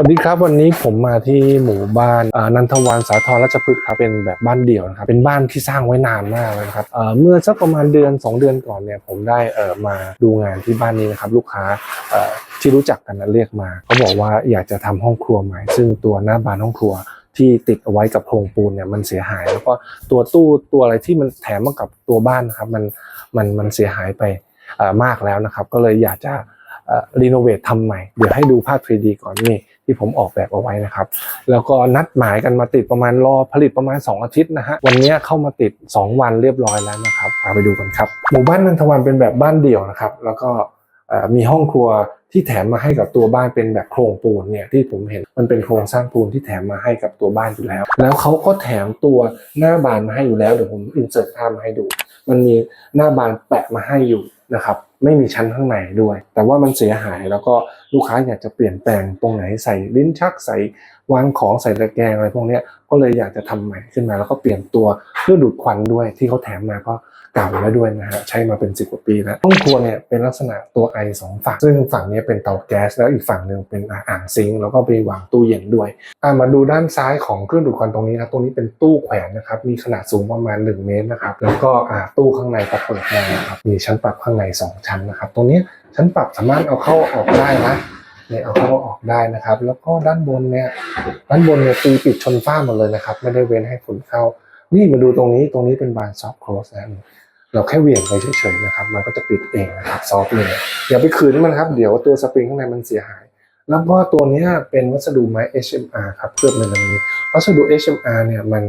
วัสดีครับวันนี้ผมมาที่หมู่บ้านนันทวันสาทรราชพฤกษ์ครับเป็นแบบบ้านเดี่ยวนะครับเป็นบ้านที่สร้างไว้นานมากนะครับเมื่อสักประมาณเดือน 2 เดือนก่อนเนี่ยผมได้เมาดูงานที่บ้านนี้นะครับลูกค้าที่รู้จักกันนะเรียกมาเขาบอกว่าอยากจะทำห้องครัวใหม่ ซึ่งตัวหน้าบานห้องครัวที่ติดเอาไว้กับโครงปูนเนี่ยมันเสียหาย แล้วก็ตัวตู้ตัวอะไรที่มันแถมมากับตัวบ้านนะครับมันมันมันเสียหายไปมากแล้วนะครับ ก็เลยอยากจะรีโนเวททำใหม่ เดี๋ยวให้ดูภาพ 3D ก่อนนี่ ที่ผมออกแบบเอาไว้นะครับ แล้วก็นัดหมายกันมาติดประมาณรอผลิตประมาณ 2 อาทิตย์นะฮะวันนี้เข้ามาติด 2 วันเรียบร้อยแล้วนะครับพาไปดูกันครับหมู่บ้านนันทวันเป็นแบบบ้านเดี่ยวนะครับ แล้วก็มีห้องครัวที่แถมมาให้กับตัวบ้านเป็นแบบโครงปูนเนี่ยที่ผมเห็นมันเป็นโครงสร้างปูนที่แถมมาให้กับตัวบ้านอยู่แล้ว แล้วเขาก็แถมตัวหน้าบานมาให้อยู่แล้วเดี๋ยวผมอินเสิร์ตภาพมาให้ดู มันมีหน้าบานแปะมาให้อยู่ นะครับไม่มีชั้นข้างในด้วย แต่ว่ามันเสียหายแล้วก็ลูกค้าอยากจะเปลี่ยนแปลงตรงไหนใส่ลิ้นชักใส่วางของใส่ตะแกรงอะไรพวกนี้ก็เลยอยากจะทำใหม่ขึ้นมาแล้วก็เปลี่ยนตัวเครื่องดูดควันด้วยที่เขาแถมมาก็ เก่าแล้วด้วยนะฮะใช้มาเป็นสิบกว่าปีแล้วห้องครัวเนี่ยเป็นลักษณะตัวไอสองฝั่ง ซึ่งฝั่งนี้เป็นเตาแก๊ส แล้วอีกฝั่งหนึ่งเป็นอ่างซิงค์แล้วก็ไปวางตู้เย็นด้วยอะมาดูด้านซ้ายของเครื่องดูดควันตรงนี้นะตรงนี้เป็นตู้แขวนนะครับมีขนาดสูงประมาณ 1 เมตรนะครับแล้วก็อ่าตู้ข้างในก็เปิดมานะครับมีชั้นปรับข้างใน 2 ชั้นนะครับตรงนี้ชั้นปรับสามารถเอาเข้าออกได้นะเนี่ยเอาเข้าออกได้นะครับ แล้วก็ด้านบนเนี่ยด้านบนเนี่ยตีปิดชนฝ้าหมดเลยนะครับ ไม่ได้เว้นให้ฝุ่นเข้า นี่มาดูตรงนี้ตรงนี้เป็นบานซอฟต์โคลสนะ เราแค่เหวี่ยงไปเฉยๆนะครับ มันก็จะปิดเองนะครับซอฟต์เลยอย่าไปขืนมันครับ เดี๋ยวตัวสปริงข้างในมันเสียหาย แล้วก็ตัวนี้เป็นวัสดุไม้ HMR ครับเคลือบเมลามีนวัสดุ HMR เนี่ยมัน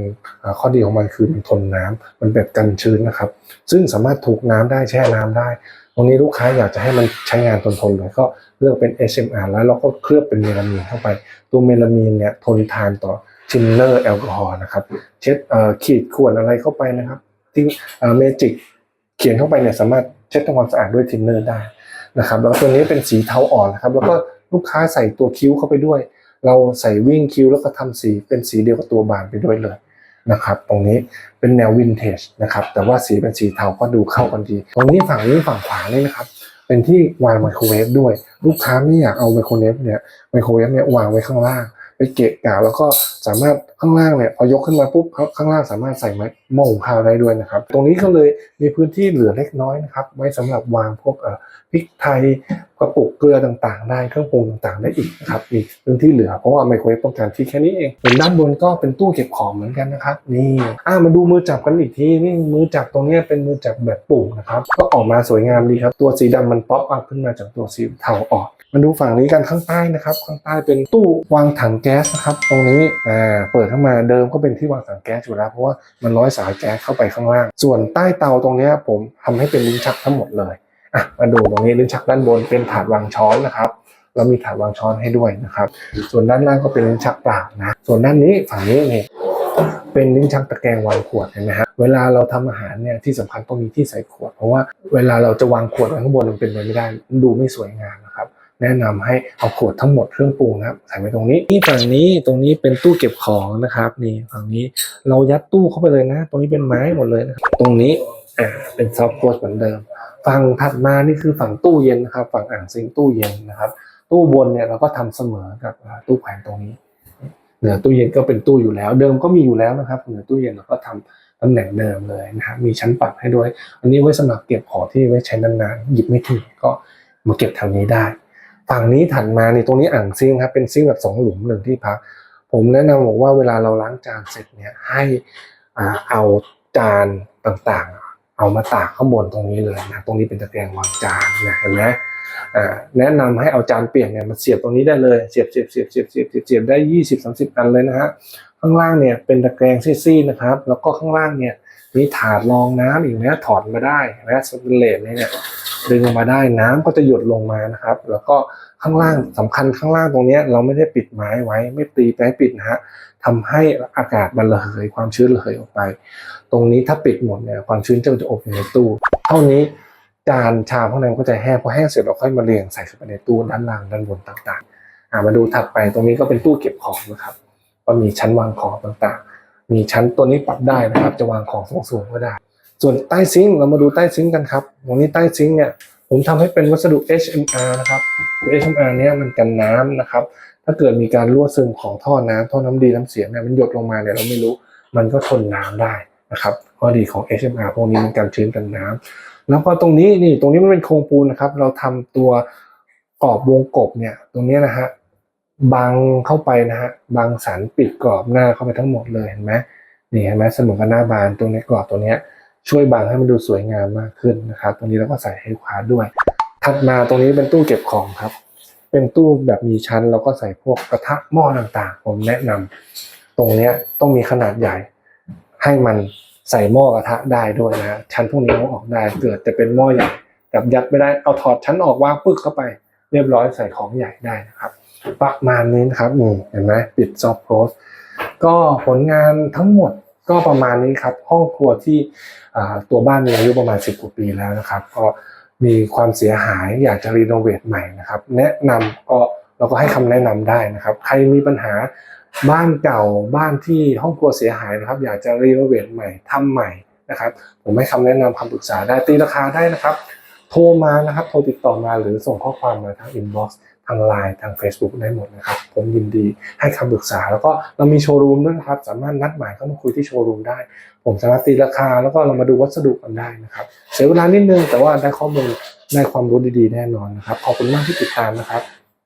ข้อดีของมันคือมันทนน้ำมันแบบกันชื้นนะครับ ซึ่งสามารถถูกน้ำได้แช่น้ำได้ ตรงนี้ลูกค้าอยากจะให้มันใช้งานทนทนเลยก็เลือกเป็น HMR แล้วเราก็เคลือบเป็นเมลามีนเข้าไป ตัวเมลามีนเนี่ยทนทานต่อทินเนอร์แอลกอฮอล์นะครับ เช็ดขีดข่วนอะไรเข้าไปนะครับ ที่เมจิกเขียนเข้าไปเนี่ยสามารถเช็ดทำความสะอาดด้วยทินเนอร์ได้นะครับแล้วตัวนี้เป็นสีเทาอ่อนนะครับแล้วก็ลูกค้าใส่ตัวคิ้วเข้าไปด้วย เราใส่วิ่งคิ้วแล้วก็ทำสีเป็นสีเดียวกับตัวบานไปด้วยเลยนะครับตรงนี้เป็นแนววินเทจนะครับแต่ว่าสีเป็นสีเทาก็ดูเข้ากันดี ตรงนี้ฝั่งนี้ฝั่งขวานี่นะครับเป็นที่วางไมโครเวฟด้วย ลูกค้าไม่อยากเอาไมโครเวฟเนี่ยไมโครเวฟเนี่ยวางไว้ข้างล่าง ไปเกะกะแล้วก็สามารถข้างล่างเนี่ยพอยกขึ้นมาปุ๊บข้างล่างสามารถใส่ไม้หม้อหุงข้าวได้ด้วยนะครับ ตรงนี้ก็เลยมีพื้นที่เหลือเล็กน้อยนะครับ ไว้สำหรับวางพวกเอ่อพริกไทยกระปุกเกลือต่างๆ ได้เครื่องปรุงต่างๆ ได้อีกนะครับมีพื้นที่เหลือเพราะว่าไมโครเวฟต้องการที่แค่นี้เองส่วนด้านบนก็เป็นตู้เก็บของเหมือนกันนะครับ นี่อ่ามาดูมือจับกันอีกทีนี่มือจับตรงนี้เป็นมือจับแบบปุ่มนะครับ ก็ออกมาสวยงามดีครับ ตัวสีดำมันป๊อปอัพขึ้นมาจากตัวสีเทาออน มาดูฝั่งนี้กันข้างใต้นะครับ ข้างใต้เป็นตู้วางถังแก๊สนะครับ ตรงนี้อ่าเปิดเข้ามาเดิมก็เป็นที่วางถังแก๊สอยู่แล้วเพราะว่ามันร้อยสายแก๊สเข้าไปข้างล่าง ส่วนใต้เตาตรงนี้ผมทำให้เป็นลิ้นชักทั้งหมดเลยอะมาดูตรงนี้ลิ้นชักด้านบนเป็นถาดวางช้อนนะครับเรามีถาดวางช้อนให้ด้วยนะครับ ส่วนด้านล่างก็เป็นลิ้นชักเปล่านะ ส่วนด้านนี้ฝั่งนี้นี่เป็นลิ้นชักตะแกรงวางขวดเห็นไหมฮะ เวลาเราทำอาหารเนี่ยที่สำคัญต้องมีที่ใส่ขวด เพราะว่าเวลาเราจะวางขวดไว้ข้างบนมันเป็นไปไม่ได้ ดูไม่สวยงามนะ แนะนำให้เอาขวดทั้งหมดเครื่องปรุงนะครับใส่ไว้ตรงนี้นี่ฝั่งนี้ตรงนี้เป็นตู้เก็บของนะครับนี่ฝั่งนี้เรายัดตู้เข้าไปเลยนะ ตรงนี้เป็นไม้หมดเลยนะตรงนี้อ่าเป็นซอฟต์โคสเหมือนเดิม ฝั่งถัดมานี่คือฝั่งตู้เย็นนะครับ ฝั่งอ่างซิงตู้เย็นนะครับ ตู้บนเนี่ยเราก็ทำเสมอกับตู้แขวนตรงนี้เหนือตู้เย็นก็เป็นตู้อยู่แล้ว เดิมก็มีอยู่แล้วนะครับเหนือตู้เย็นเราก็ทำตำแหน่งเดิมเลยนะครับมีชั้นปรับให้ด้วย อันนี้ไว้สำหรับเก็บของที่ไว้ใช้นานๆหยิบไม่ถึงก็มาเก็บแถวนี้ได้ ฝั่งนี้ถัดมาในตรงนี้อ่างซิงครับเป็นซิงแบบสองหลุมหนึ่งที่พัก ผมแนะนำบอกว่าเวลาเราล้างจานเสร็จเนี่ยให้อ่าเอาจานต่างๆ เอามาตากข้างบนตรงนี้เลยนะตรงนี้เป็นตะแกรงวางจานนะเห็นไหมอ่าแนะนำให้เอาจานเปียกเนี่ยมาเสียบตรงนี้ได้เลยเสียบเสียบเสียบเสียบเสียบเสียบเสียบได้ยี่สิบสามสิบอันเลยนะฮะข้างล่างเนี่ยเป็นตะแกรงซี่ๆนะครับ แล้วก็ข้างล่างเนี่ยมีถาดรองน้ำอีกนะถอดมาได้นะสเปนเลสเนี่ย ดึงออกมาได้น้ำก็จะหยดลงมานะครับ แล้วก็ข้างล่างสำคัญข้างล่างตรงนี้เราไม่ได้ปิดไม้ไว้ ไม่ตีไปให้ปิดนะฮะทำให้อากาศมันระเหยความชื้นระเหยออกไป ตรงนี้ถ้าปิดหมดเนี่ยความชื้นจะจะอบอยู่ในตู้ เท่านี้จานชามข้างในมันก็จะแห้งพอแห้งเสร็จเราค่อยมาเรียงใส่เข้าไปในตู้ด้านล่างด้านบนต่างๆอ่ามาดูถัดไปตรงนี้ก็เป็นตู้เก็บของนะครับก็มีชั้นวางของต่างๆ มีชั้นตัวนี้ปรับได้นะครับ จะวางของสูงๆก็ได้ ส่วนใต้ซิงค์เรามาดูใต้ซิงค์กันครับตรงนี้ใต้ซิงค์เนี่ยผมทำให้เป็นวัสดุ HMR นะครับตัว HMR เนี่ยมันกันน้ำนะครับ ถ้าเกิดมีการรั่วซึมของท่อน้ำท่อน้ำดีน้ำเสียเนี่ยมันหยดลงมาเนี่ยเราไม่รู้มันก็ทนน้ำได้นะครับข้อดีของ HMR พวกนี้มันกันชื้นกันน้ำแล้วก็ตรงนี้นี่ตรงนี้มันเป็นโครงปูนนะครับ เราทำตัวกรอบวงกบเนี่ยตรงนี้นะฮะบังเข้าไปนะฮะบังสันปิดกรอบหน้าเข้าไปทั้งหมดเลยเห็นไหมนี่เห็นไหมเสมอกับหน้าบานตรงนี้กรอบตัวเนี้ย ช่วยบังให้มันดูสวยงามมากขึ้นนะครับ ตรงนี้เราก็ใส่ให้ควาด้วย ถัดมาตรงนี้เป็นตู้เก็บของครับ เป็นตู้แบบมีชั้นแล้วก็ใส่พวกกระทะหม้อต่างๆ ผมแนะนำตรงเนี้ยต้องมีขนาดใหญ่ ให้มันใส่หม้อกระทะได้ด้วยนะชั้นพวกนี้เอาออกได้เกิดจะเป็นหม้อใหญ่แบบยัดไม่ได้เอาถอดชั้นออกวางปึ๊กเข้าไป เรียบร้อยใส่ของใหญ่ได้นะครับประมาณนี้นะครับนี่เห็นไหมปิดซอฟต์โพสก็ผลงานทั้งหมด ก็ประมาณนี้ครับห้องครัวที่ตัวบ้านมีอายุประมาณ 10กว่าปีแล้วนะครับ ก็มีความเสียหายอยากจะรีโนเวทใหม่นะครับ แนะนำก็เราก็ให้คำแนะนำได้นะครับ ใครมีปัญหาบ้านเก่าบ้านที่ห้องครัวเสียหายนะครับ อยากจะรีโนเวทใหม่ทำใหม่นะครับผมให้คำแนะนำคำปรึกษาได้ตีราคาได้นะครับ โทรมานะครับ โทรติดต่อมาหรือส่งข้อความมาทางอินบ็อกซ์ ทางไลน์ทาง Facebook ได้หมดนะครับ ผมยินดีให้คำปรึกษา แล้วก็เรามีโชว์รูมด้วยนะครับ สามารถนัดหมายเข้ามาคุยที่โชว์รูมได้ ผมสามารถตีราคา แล้วก็เรามาดูวัสดุกันได้นะครับ เสียเวลานิดนึงแต่ว่าได้ข้อมูลได้ความรู้ดีๆ แน่นอนนะครับ ขอบคุณมากที่ติดตามนะครับ